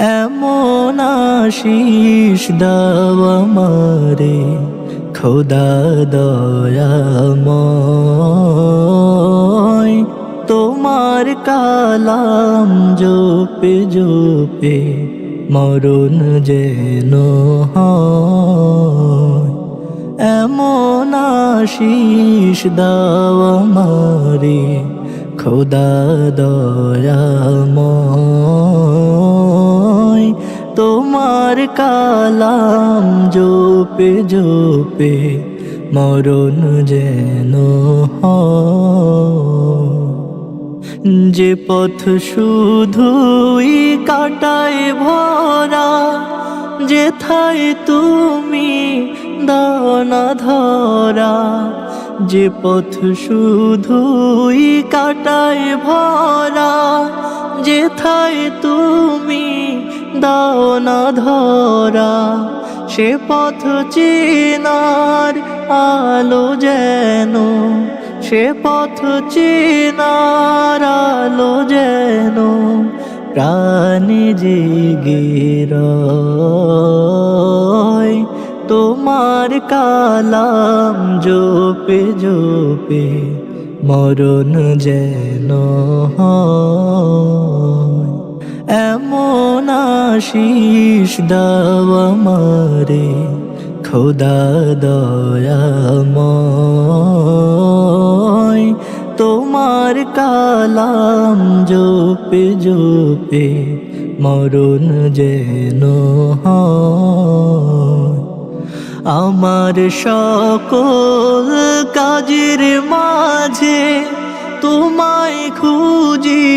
এমন আশিস দাও আমারে, খোদা দয়াময়। তোমার কালাম জোপে জোপে মরণ যেন এমন আশিস দাও আমারে, খোদা দয়াময়। তোমার কালাম জোপে জোপে, মরণ যেন যে পথ শুধুই কাটায় ভরা, যেথায় তুমি দানা ধরা যে পথ শুধুই কাটায় ভরা, যেথায় তুমি দানা ধরা, সে পথ চেনার আলো যেন, সে পথ চেনার আলো যেন, প্রাণী জেগে তোমার কালাম জোপে জোপে মরণ যেন হয়। আশিস দাও আমারে, খোদা দয়াময় তোমার কালাম জোপে জোপে মরণ যেন আমার সকল কাজের মাঝে তোমায় খুঁজি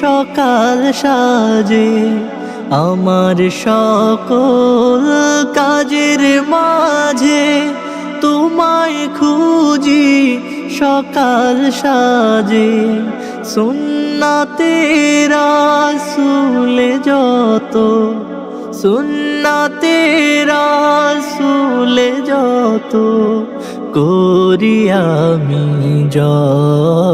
সকাল সাজে। আমার সকল কাজের মাঝে তোমায় খুঁজি সকাল সাজে। সুন্নাতে রাসুলে যত, সুন্নাতে রাসুলে যত করি আমি তোমার